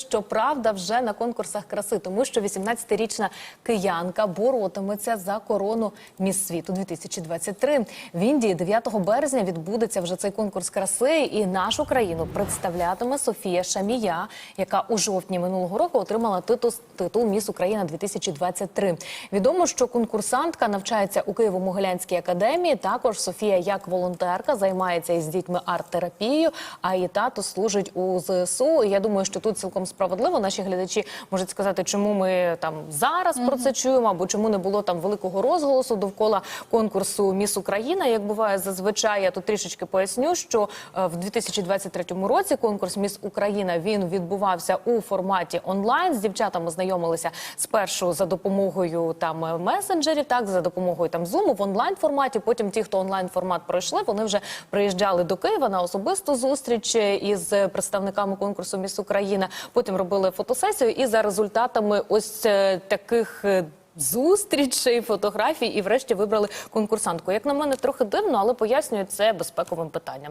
Щоправда, вже на конкурсах краси, тому що 18-річна киянка боротиметься за корону Міс світу 2023. В Індії 9 березня відбудеться вже цей конкурс краси, і нашу країну представлятиме Софія Шамія, яка у жовтні минулого року отримала титул, титул Міс Україна 2023. Відомо, що конкурсантка навчається у Києво-Могилянській академії. Також Софія, як волонтерка, займається із дітьми арт-терапією, а її тато служить у ЗСУ. Я думаю, що тут цілком справедливо наші глядачі можуть сказати, чому ми там зараз про це чуємо, або чому не було там великого розголосу довкола конкурсу Міс Україна. Як буває зазвичай, я тут трішечки поясню, що е, в 2023 році конкурс Міс Україна він відбувався у форматі онлайн. З дівчатами знайомилися спершу за допомогою там е, месенджерів, так за допомогою там Zoom в онлайн форматі. Потім ті, хто онлайн формат пройшли, вони вже приїжджали до Києва на особисту зустріч із представниками конкурсу Міс Україна. Потім робили фотосесію, і за результатами ось е, таких. е, Зустрічей, фотографій і, врешті, вибрали конкурсантку. Як на мене, трохи дивно, але пояснюю це безпековим питанням.